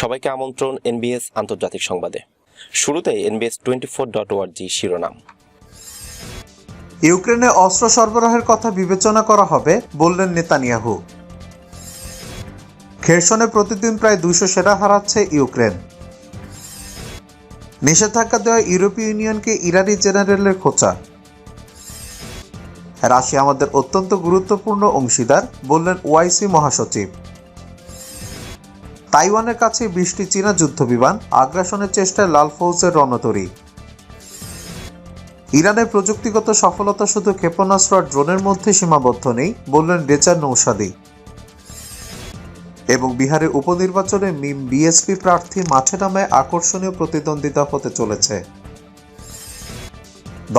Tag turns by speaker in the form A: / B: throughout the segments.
A: সবাইকে আমন্ত্রণ এনবিএস আন্তর্জাতিক সংবাদে শুরুতে NBS twenty four dot G শিরোনাম ইউক্রেনে অস্ত্র সরবরাহের কথা বিবেচনা করা হবে বললেন নেতানিয়াহু খেরসনে প্রতিদিন প্রায় দুশো সেরা হারাচ্ছে ইউক্রেন নিষেধাজ্ঞা দেওয়া ইউরোপীয় ইউনিয়নকে ইরানি জেনারেলের খোঁচা রাশিয়া আমাদের অত্যন্ত গুরুত্বপূর্ণ অংশীদার বললেন ওয়াইসি মহাসচিব তাইওয়ানের কাছে বৃষ্টি চীনা যুদ্ধবিমান আগ্রাসনের চেষ্টায় লাল ফৌজের রণতরী ইরানের প্রযুক্তিগত সফলতা শুধু ক্ষেপণাস্ত্র আর ড্রোনের মধ্যে সীমাবদ্ধ নেই বললেন রেচার নৌসাদি এবং বিহারের উপনির্বাচনে মিম বিএসপি প্রার্থী মাঠে নামে আকর্ষণীয় প্রতিদ্বন্দ্বিতা হতে চলেছে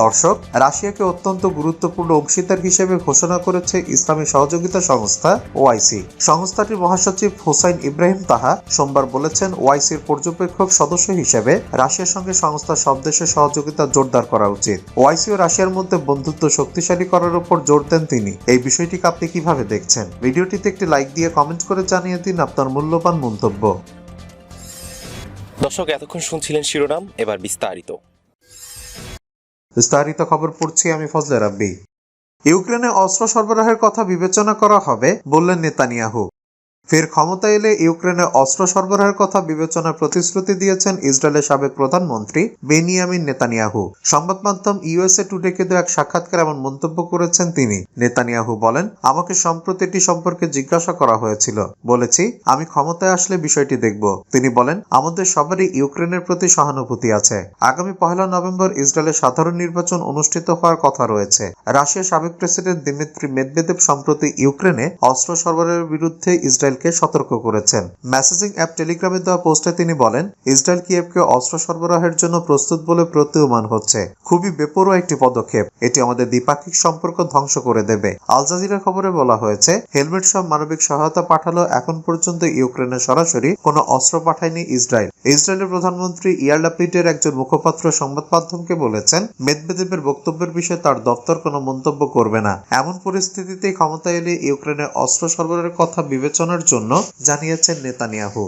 A: দর্শক রাশিয়াকে অত্যন্ত গুরুত্বপূর্ণ অংশীদার হিসেবে ঘোষণা করেছে ইসলামী সহযোগিতা সংস্থা ওআইসি সংস্থাটির মহাসচিব হোসাইন ইব্রাহিম তাহা সোমবার বলেছেন ওআইসির পর্যবেক্ষক সদস্য হিসেবে রাশিয়ার সঙ্গে সংস্থার সব দেশের সহযোগিতা জোরদার করা উচিত ওআইসি ও রাশিয়ার মধ্যে বন্ধুত্ব শক্তিশালী করার উপর জোর দেন তিনি এই বিষয়টিকে আপনি কিভাবে দেখছেন ভিডিওটিতে একটি লাইক দিয়ে কমেন্ট করে জানিয়ে দিন আপনার মূল্যবান মন্তব্য দর্শক এতক্ষণ শুনছিলেন শিরোনাম এবার বিস্তারিত বিস্তারিত খবর পড়ছি আমি ফজলে রাব্বি ইউক্রেনে অস্ত্র সরবরাহের কথা বিবেচনা করা হবে বললেন নেতানিয়াহু ফের ক্ষমতা এলে ইউক্রেনে অস্ত্র সরবরাহের কথা বিবেচনার প্রতিশ্রুতি দিয়েছেন ইসরায়েলের সাবেক প্রধানমন্ত্রী বেনিয়ামিন নেতানিয়াহু সংবাদ মাধ্যম ইউএসএ টুডেকে দেওয়া এক সাক্ষাৎকার এমন মন্তব্য করেছেন তিনি নেতানিয়াহু বলেন আমাকে সম্প্রতি এটি সম্পর্কে জিজ্ঞাসা করা হয়েছিল বলেছি আমি ক্ষমতায় আসলে বিষয়টি দেখব তিনি বলেন আমাদের সবারই ইউক্রেনের প্রতি সহানুভূতি আছে আগামী পহেলা নভেম্বর ইসরায়েলের সাধারণ নির্বাচন অনুষ্ঠিত হওয়ার কথা রয়েছে রাশিয়ার সাবেক প্রেসিডেন্ট দিমিত্রি মেদবেদেব সম্প্রতি ইউক্রেনে অস্ত্র সরবরাহের বিরুদ্ধে ইসরায়েল ইসরায়েলকে সতর্ক করেছেন মেসেজিং অ্যাপ টেলিগ্রামের দেওয়া পোস্টে তিনি বলেন ইসরায়েল কিয়েভকে অস্ত্র সরবরাহের জন্য প্রস্তুত বলে প্রতীয়মান হচ্ছে খুবই বেপরো একটি পদক্ষেপ এটি আমাদের দ্বিপাক্ষিক সম্পর্ক ধ্বংস করে দেবে আল জাজিরা খবরে বলা হয়েছে হেলমেট সব মানবিক সহায়তা পাঠালো এখন পর্যন্ত ইউক্রেনে সরাসরি কোনো অস্ত্র পাঠায়নি ইসরায়েল ইসরায়েলের প্রধানমন্ত্রী ইয়ার লাপলিটের একজন মুখপাত্র সংবাদ মাধ্যমকে বলেছেন মেদবেদেবের বক্তব্যের বিষয়ে তার দপ্তর কোনো মন্তব্য করবে না এমন পরিস্থিতিতে ক্ষমতা এলে ইউক্রেনে অস্ত্র সরবরাহের কথা বিবেচনার জন্য জানিয়েছেন নেতানিয়াহু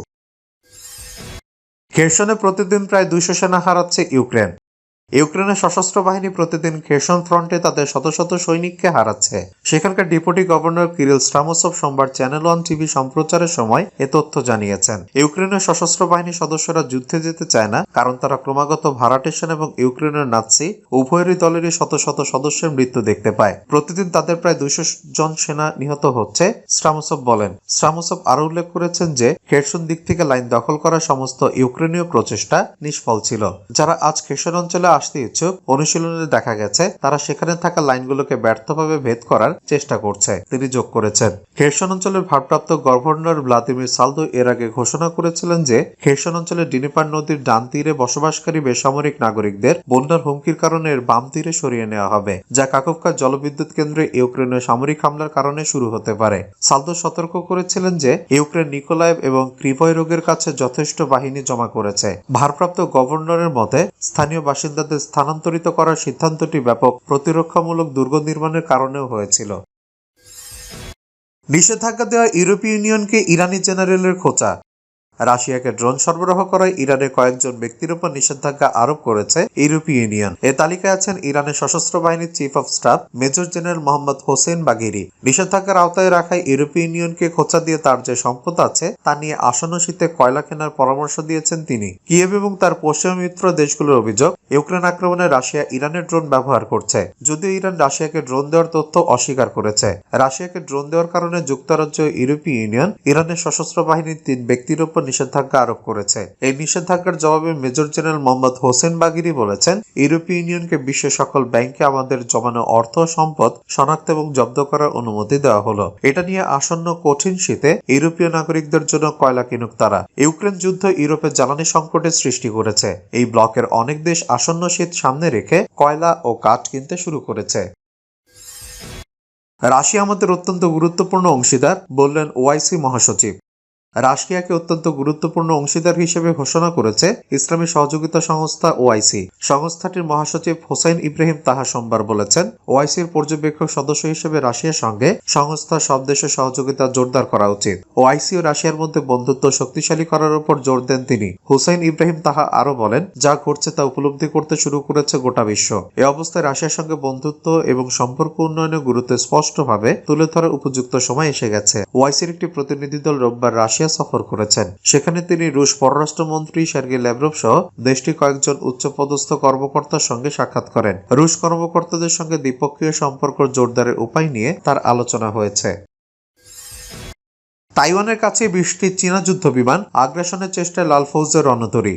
A: খেরসনে প্রতিদিন প্রায় দুইশো সেনা হারাচ্ছে ইউক্রেন ইউক্রেনের সশস্ত্র বাহিনী প্রতিদিন খেরসন ফ্রন্টে তাদের শত শত সৈনিককে হারাচ্ছে সেখানকার ডেপুটি গভর্নর কিরিল স্টামোসভ সোমবার চ্যানেল ওয়ান টিভি সম্প্রচারের সময় এ তথ্য জানিয়েছেন ইউক্রেনের সশস্ত্র বাহিনী সদস্যরা যুদ্ধে যেতে চায় না কারণ তারা ক্রমাগত ভাড়াটেশন এবং ইউক্রেনের নাৎসি উভয়েরই দলেরই শত শত সদস্যের মৃত্যু দেখতে পায় প্রতিদিন তাদের প্রায় দুইশো জন সেনা নিহত হচ্ছে স্টামোসভ বলেন স্টামোসভ আরও উল্লেখ করেছেন যে খেরসন দিক থেকে লাইন দখল করা সমস্ত ইউক্রেনীয় প্রচেষ্টা নিষ্ফল ছিল যারা আজ খেরসন অঞ্চলে আসতে ইচ্ছুক অনুশীলনে দেখা গেছে তারা সেখানে থাকা লাইনগুলোকে ব্যর্থভাবে ভেদ করার চেষ্টা করছে তিনি যোগ করেছেন খেরসন অঞ্চলের ভারপ্রাপ্ত গভর্নর ভ্লাদিমির সালদু এর আগে ঘোষণা করেছিলেন যে খেরসন অঞ্চলে ডিনিপার নদীর ডান তীরে বসবাসকারী বেসামরিক নাগরিকদের বন্যার হুমকির কারণে বাম তীরে সরিয়ে নেওয়া হবে যা কাকোভকা জলবিদ্যুৎ কেন্দ্রে ইউক্রেনের সামরিক হামলার কারণে শুরু হতে পারে সালদু সতর্ক করেছিলেন যে ইউক্রেন নিকোলায়েভ এবং ক্রিভয় রোগের কাছে যথেষ্ট বাহিনী জমা করেছে ভারপ্রাপ্ত গভর্নরের মতে স্থানীয় বাসিন্দা সাথে স্থানান্তরিত করার সিদ্ধান্তটি ব্যাপক প্রতিরক্ষামূলক দুর্গ নির্মাণের কারণেও হয়েছিল নিষেধাজ্ঞা দেওয়া ইউরোপীয় ইউনিয়নকে ইরানি জেনারেলের খোঁচা রাশিয়াকে ড্রোন সরবরাহ করায় ইরানের কয়েকজন ব্যক্তির উপর নিষেধাজ্ঞা আরোপ করেছে ইউরোপীয় ইউনিয়ন এ তালিকায় আছেন ইরানের সশস্ত্র বাহিনীর chief of staff major general Mohammad Hossein Bagheri নিষেধাজ্ঞার আওতায় রাখায় ইউরোপীয় ইউনিয়নকে খোঁচা দিয়ে তার যে সম্পদ আছে তা নিয়ে আসন্ন শীতে কয়লা কেনার পরামর্শ দিয়েছেন তিনি কিয়েভ এবং তার পশ্চিম মিত্র দেশগুলোর অভিযোগ ইউক্রেন আক্রমণে রাশিয়া ইরানের ড্রোন ব্যবহার করছে যদিও ইরান রাশিয়াকে ড্রোন দেওয়ার তথ্য অস্বীকার করেছে রাশিয়াকে ড্রোন দেওয়ার কারণে যুক্তরাজ্য ইউরোপীয় ইউনিয়ন ইরানের সশস্ত্র বাহিনীর তিন ব্যক্তির উপর নিষেধাজ্ঞা আরোপ করেছে এই নিষেধাজ্ঞার জবাবে major general Mohammad Hossein Bagheri বলেছেন ইউরোপীয় ইউনিয়নকে বিশ্বের সকল ব্যাংকে আমাদের জমানো অর্থ সম্পদ শনাক্ত এবং জব্দ করার অনুমতি দেওয়া হলো এটা নিয়ে আসন্ন কঠিন শীতে ইউরোপীয় নাগরিকদের জন্য কয়লা কিনুক তারা ইউক্রেন যুদ্ধ ইউরোপে জ্বালানি সংকটের সৃষ্টি করেছে এই ব্লকের অনেক দেশ আসন্ন শীত সামনে রেখে কয়লা ও কাঠ কিনতে শুরু করেছে রাশিয়া আমাদের অত্যন্ত গুরুত্বপূর্ণ অংশীদার বললেন ওআইসি মহাসচিব রাশিয়াকে অত্যন্ত গুরুত্বপূর্ণ অংশীদার হিসেবে ঘোষণা করেছে ইসলামী সহযোগিতা সংস্থা ওআইসি সংস্থাটির মহাসচিব হোসাইন ইব্রাহিম তাহা সোমবার বলেছেন ওআইসির পর্যবেক্ষক সদস্য হিসেবে রাশিয়ার সঙ্গে সংস্থা সব দেশের সহযোগিতা জোরদার করা উচিত ওআইসি ও রাশিয়ার মধ্যে বন্ধুত্ব শক্তিশালী করার উপর জোর দেন তিনি হুসাইন ইব্রাহিম তাহা আরও বলেন যা ঘটছে তা উপলব্ধি করতে শুরু করেছে গোটা বিশ্ব এ অবস্থায় রাশিয়ার সঙ্গে বন্ধুত্ব এবং সম্পর্ক উন্নয়নের গুরুত্ব স্পষ্টভাবে তুলে ধরার উপযুক্ত সময় এসে গেছে ওআইসির একটি প্রতিনিধি দল রোববার রাশিয়া রাশিয়া সফর করেছেন সেখানে তিনি রুশ পররাষ্ট্রমন্ত্রী সার্গে ল্যাব্রভ সহ দেশটি কয়েকজন উচ্চপদস্থ কর্মকর্তার সঙ্গে সাক্ষাৎ করেন রুশ কর্মকর্তাদের সঙ্গে দ্বিপক্ষীয় সম্পর্ক জোরদারের উপায় নিয়ে তার আলোচনা হয়েছে তাইওয়ানের কাছে বিশটি চীনা যুদ্ধ বিমান আগ্রাসনের চেষ্টায় লাল ফৌজের রণতরী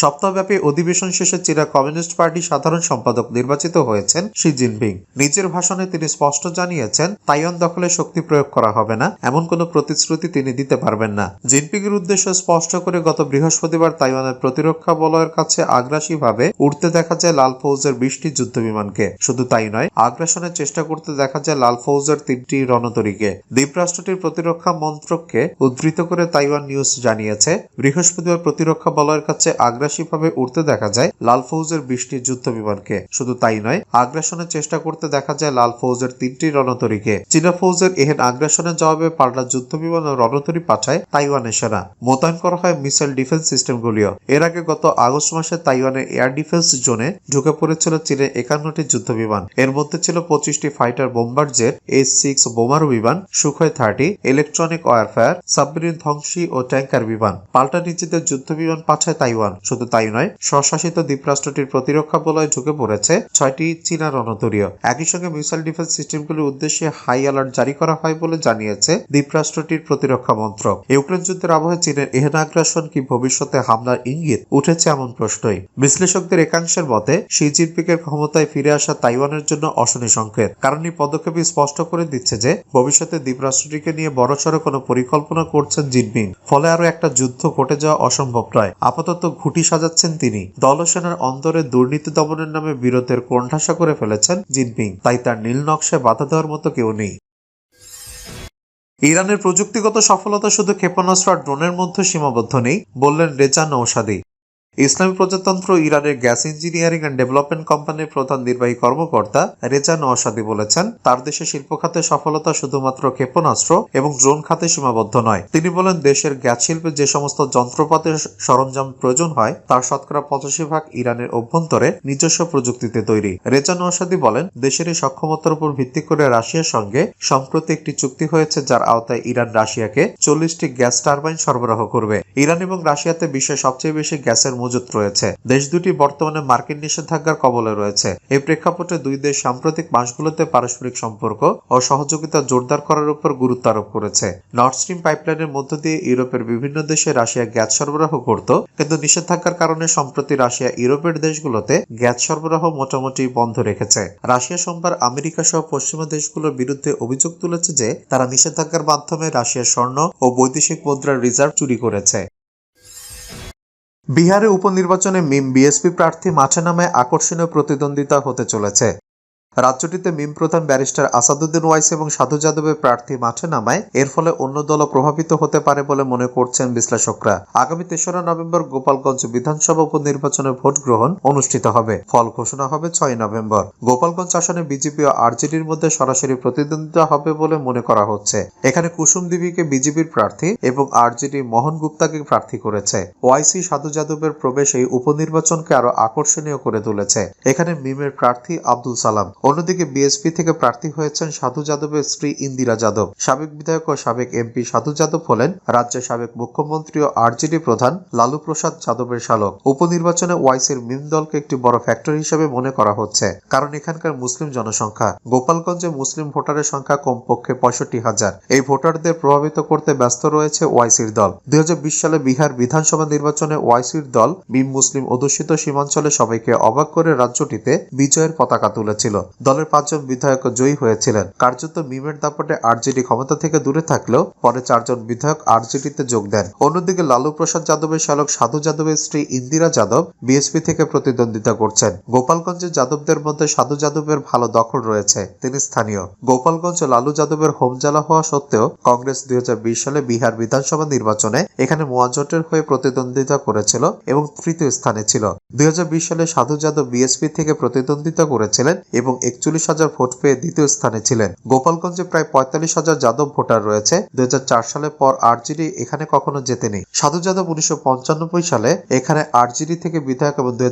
A: সপ্তাহব্যাপী অধিবেশন শেষে চীনা কমিউনিস্ট পার্টি সাধারণ সম্পাদক নির্বাচিত হয়েছেন শি জিনপিং নিজের ভাষণে তিনি স্পষ্ট জানিয়েছেন তাইওয়ান দখলে শক্তি প্রয়োগ করা হবে না এমন কোনো প্রতিশ্রুতি তিনি দিতে পারবেন না জিনপিং এর উদ্দেশ্য স্পষ্ট করে গত বৃহস্পতিবার তাইওয়ানের প্রতিরক্ষা বলয়ের কাছে আগ্রাসীভাবে উঠতে দেখা যায় লাল ফৌজের বিশটি বিমানকে শুধু তাই নয় আগ্রাসনের চেষ্টা করতে দেখা যায় লাল ফৌজের তিনটি রণতরীকে দ্বীপরাষ্ট্রটির প্রতিরক্ষা মন্ত্রককে উদ্ধৃত করে তাইওয়ান নিউজ জানিয়েছে বৃহস্পতিবার প্রতিরক্ষা বলয়ের কাছে আগ্রা আগ্রাসীভাবে উড়তে দেখা যায় লাল ফৌজের বৃষ্টি যুদ্ধ বিমানকে শুধু তাই নয় আগ্রাসনের চেষ্টা করতে দেখা যায় লাল ফৌজের তিনটি রণতরীকে চীনা ফৌজের এহেন আগ্রাসনের জবাবে পাল্টা যুদ্ধ বিমান ও রণতরী পাঠায় তাইওয়ানের সেনা মোতায়েন করা হয় মিসাইল ডিফেন্স সিস্টেমগুলিও এর আগে গত আগস্ট মাসে তাইওয়ানের এয়ার ডিফেন্স জোনে ঢুকে পড়েছিল চীনের একান্নটি যুদ্ধ বিমান এর মধ্যে ছিল পঁচিশটি fighter bomber jet S six বোমারু বিমান Sukhoi thirty electronic warfare submarine ধ্বংসী ও ট্যাঙ্কার বিমান পাল্টা নিজেদের যুদ্ধ বিমান পাঠায় তাইওয়ান শুধু তাই নয় স্বশাসিত দ্বীপরাষ্ট্রটির প্রতিরক্ষা বলয় ঝুঁকে পড়েছে ছয়টি চীনা রণতরীয় একই সঙ্গে মিসাইল ডিফেন্স সিস্টেমগুলির উদ্দেশ্যে হাই অ্যালার্ট জারি করা হয় বলে জানিয়েছে দ্বীপরাষ্ট্রটির প্রতিরক্ষা মন্ত্রক ইউক্রেন যুদ্ধের আবহে চীনের এহেন আগ্রাসন কি ভবিষ্যতে হামলার ইঙ্গিত উঠেছে এমন প্রশ্নই বিশ্লেষকদের একাংশের মতে শি জিনপিংয়ের ক্ষমতায় ফিরে আসা তাইওয়ানের জন্য অশনি সংকেত কারণ এই পদক্ষেপই স্পষ্ট করে দিচ্ছে যে ভবিষ্যতে দ্বীপরাষ্ট্রটিকে নিয়ে বড়সড় কোনো পরিকল্পনা করছেন জিনপিং ফলে আরও একটা যুদ্ধ ঘটে যাওয়া অসম্ভব নয় আপাতত ঘুটি নীতি সাজাচ্ছেন তিনি দলসেনার অন্তরে দুর্নীতি দমনের নামে বিরোধের কোণঠাসা করে ফেলেছেন জিনপিং তাই তার নীল নকশায় বাধা দেওয়ার মতো কেউ নেই ইরানের প্রযুক্তিগত সফলতা শুধু ক্ষেপণাস্ত্র আর ড্রোনের মধ্যে সীমাবদ্ধ নেই বললেন রেজা নৌসাদি ইসলামী প্রজাতন্ত্র ইরানের গ্যাস ইঞ্জিনিয়ারিং অ্যান্ড ডেভেলপমেন্ট কোম্পানির প্রধান নির্বাহী কর্মকর্তা রেজা নওশাদি বলেছেন তার দেশে শিল্প খাতে সফলতা শুধুমাত্র ক্ষেপণাস্ত্র এবং ড্রোন খাতে সীমাবদ্ধ নয় তিনি বলেন দেশের গ্যাস শিল্পে যে সমস্ত যন্ত্রপাতির সরঞ্জাম প্রয়োজন হয় তার শতকরা পঁচাশি ভাগ ইরানের অভ্যন্তরে নিজস্ব প্রযুক্তিতে তৈরি রেজা নওশাদি বলেন দেশের এই সক্ষমতার উপর ভিত্তি করে রাশিয়ার সঙ্গে সম্প্রতি একটি চুক্তি হয়েছে যার আওতায় ইরান রাশিয়াকে চল্লিশটি গ্যাস টারবাইন সরবরাহ করবে ইরান এবং রাশিয়াতে বিশ্বের সবচেয়ে বেশি গ্যাসের মজুত রয়েছে দেশ দুটি বর্তমানে মার্কিন নিষেধাজ্ঞার কবলে রয়েছে এই প্রেক্ষাপটে দুই দেশ সাম্প্রতিক মাসগুলোতে পারস্পরিক সম্পর্ক ও সহযোগিতা জোরদার করার উপর গুরুত্ব আরোপ করেছে নর্থ স্ট্রিম পাইপলাইনের মধ্য দিয়ে ইউরোপের বিভিন্ন দেশে রাশিয়া গ্যাস সরবরাহ করত কিন্তু নিষেধাজ্ঞার কারণে সম্প্রতি রাশিয়া ইউরোপের দেশগুলোতে গ্যাস সরবরাহ মোটামুটি বন্ধ রেখেছে রাশিয়া সোমবার আমেরিকা সহ পশ্চিমা দেশগুলোর বিরুদ্ধে অভিযোগ তুলেছে যে তারা নিষেধাজ্ঞার মাধ্যমে রাশিয়ার স্বর্ণ ও বৈদেশিক মুদ্রার রিজার্ভ চুরি করেছে বিহারে উপনির্বাচনে মিম বিএসপি প্রার্থী মাঠে নামে আকর্ষণীয় প্রতিদ্বন্দ্বিতা হতে চলেছে রাজ্যটিতে মিম প্রধান ব্যারিস্টার আসাদুদ্দিন ওয়াইস এবং সাধু যাদবের প্রার্থী মাঠে নামায় এর ফলে অন্য দলও প্রভাবিত হতে পারে বলে মনে করছেন বিশ্লেষকরা আগামী তেসরা নভেম্বর গোপালগঞ্জ বিধানসভা উপনির্বাচনের ভোট গ্রহণ অনুষ্ঠিত হবে ফল ঘোষণা হবে ছয় নভেম্বর গোপালগঞ্জ আসনে বিজেপি ও আরজেডির মধ্যে সরাসরি প্রতিদ্বন্দ্বিতা হবে বলে মনে করা হচ্ছে এখানে কুসুম দেবীকে বিজেপির প্রার্থী এবং আরজেডি মোহন গুপ্তাকে প্রার্থী করেছে ওয়াইসি সাধু যাদবের প্রবেশ এই উপনির্বাচনকে আরো আকর্ষণীয় করে তুলেছে এখানে মিমের প্রার্থী আব্দুল সালাম অন্যদিকে বিএসপি থেকে প্রার্থী হয়েছেন সাধু যাদবের স্ত্রী ইন্দিরা যাদব সাবেক বিধায়ক ও সাবেক এমপি সাধু যাদব হলেন রাজ্যের সাবেক মুখ্যমন্ত্রী ও আরজেডি প্রধান লালু প্রসাদ যাদবের শালক উপনির্বাচনে ওয়াইসির মিম দলকে একটি বড় ফ্যাক্টর হিসেবে মনে করা হচ্ছে কারণ এখানকার মুসলিম জনসংখ্যা গোপালগঞ্জে মুসলিম ভোটারের সংখ্যা কমপক্ষে পঁয়ষট্টি হাজার এই ভোটারদের প্রভাবিত করতে ব্যস্ত রয়েছে ওয়াইসির দল দুই সালে বিহার বিধানসভা নির্বাচনে ওয়াইসির দল মিম মুসলিম অধ্যুষিত সীমাঞ্চলে সবাইকে অবাক করে রাজ্যটিতে বিজয়ের পতাকা তুলেছিল দলের পাঁচজন বিধায়ক জয়ী হয়েছিলেন কার্যত মিমের দাপটে আরজেডি ক্ষমতা থেকে দূরে থাকলেও পরে চারজন বিধায়ক আরজেডিতে যোগ দেন অন্যদিকে লালু প্রসাদ যাদবের শালক সাধু যাদবের স্ত্রী ইন্দিরা যাদব বিএসপি থেকে প্রতিদ্বন্দ্বিতা করছেন গোপালগঞ্জে যাদবদের মধ্যে সাধু যাদবের ভালো দখল রয়েছে তিনি স্থানীয় গোপালগঞ্জ লালু যাদবের হোমজালা হওয়া সত্ত্বেও কংগ্রেস দুই সালে বিহার বিধানসভা নির্বাচনে এখানে মোয়াজোটের হয়ে প্রতিদ্বন্দ্বিতা করেছিল এবং তৃতীয় স্থানে ছিল দুই সালে সাধু যাদব বিএসপি থেকে প্রতিদ্বন্দ্বিতা করেছিলেন এবং একচল্লিশ হাজার ভোট পেয়ে দ্বিতীয় স্থানে ছিলেন গোপালগঞ্জে প্রায় পঁয়তাল্লিশ হাজার যাদব ভোটার রয়েছে দুই সালের পর আরজিডি এখানে কখনো জেতেনি সাধু যাদব উনিশশো সালে এখানে আরজিডি থেকে বিধায়ক এবং দুই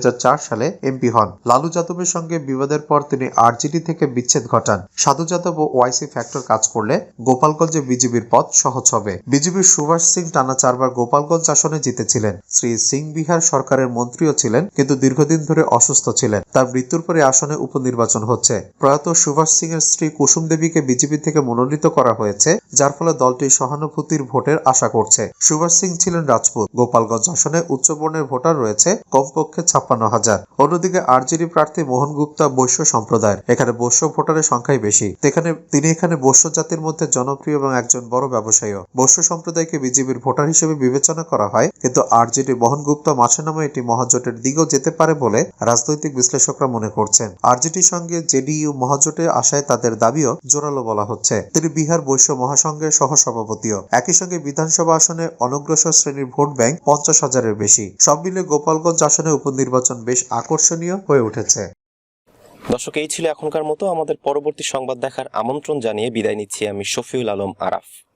A: সালে এমপি হন লালু যাদবের সঙ্গে বিবাদের পর তিনি আরজিডি থেকে বিচ্ছেদ ঘটান সাধু যাদব ও ওয়াইসি ফ্যাক্টর কাজ করলে গোপালগঞ্জে বিজেপির পথ সহজ হবে বিজেপির সুভাষ সিং টানা চারবার গোপালগঞ্জ আসনে জিতেছিলেন শ্রী সিং বিহার সরকারের মন্ত্রীও ছিলেন কিন্তু দীর্ঘদিন ধরে অসুস্থ ছিলেন তার মৃত্যুর পরে আসনে উপনির্বাচন হচ্ছে হচ্ছে প্রয়াত সুভাষ সিং এর স্ত্রী কুসুম দেবীকে বিজেপি থেকে মনোনীত করা হয়েছে যার ফলে দলটি সহানুভূতির ভোটের আশা করছে সুভাষ সিং ছিলেন রাজপুত গোপালগঞ্জ আসনে বর্ণের ভোটার রয়েছে কমপক্ষে ছাপ্পান্ন হাজার অন্যদিকে আরজেডি প্রার্থী মোহন গুপ্তা বৈশ্য সম্প্রদায়ের এখানে বৈশ্য ভোটারের সংখ্যাই বেশি এখানে তিনি এখানে বৈশ্য জাতির মধ্যে জনপ্রিয় এবং একজন বড় ব্যবসায়ীও বৈশ্য সম্প্রদায়কে বিজেপির ভোটার হিসেবে বিবেচনা করা হয় কিন্তু আরজেডি মোহন গুপ্তা মাসে নামে এটি মহাজোটের দিকেও যেতে পারে বলে রাজনৈতিক বিশ্লেষকরা মনে করছেন আরজেডির সঙ্গে জেডিইউ মহাজোটে আসায় তাদের দাবিও জোরালো বলা হচ্ছে তিনি বিহার বৈশ্য মহাসংঘের সহসভাপতিও একই সঙ্গে বিধানসভা আসনে অনগ্রসর শ্রেণীর ভোট ব্যাংক পঞ্চাশ হাজারের বেশি সব মিলে গোপালগঞ্জ আসনে উপনির্বাচন বেশ আকর্ষণীয় হয়ে উঠেছে দর্শক এই ছিল এখনকার মতো আমাদের পরবর্তী সংবাদ দেখার আমন্ত্রণ জানিয়ে বিদায় নিচ্ছি আমি শফিউল আলম আরাফ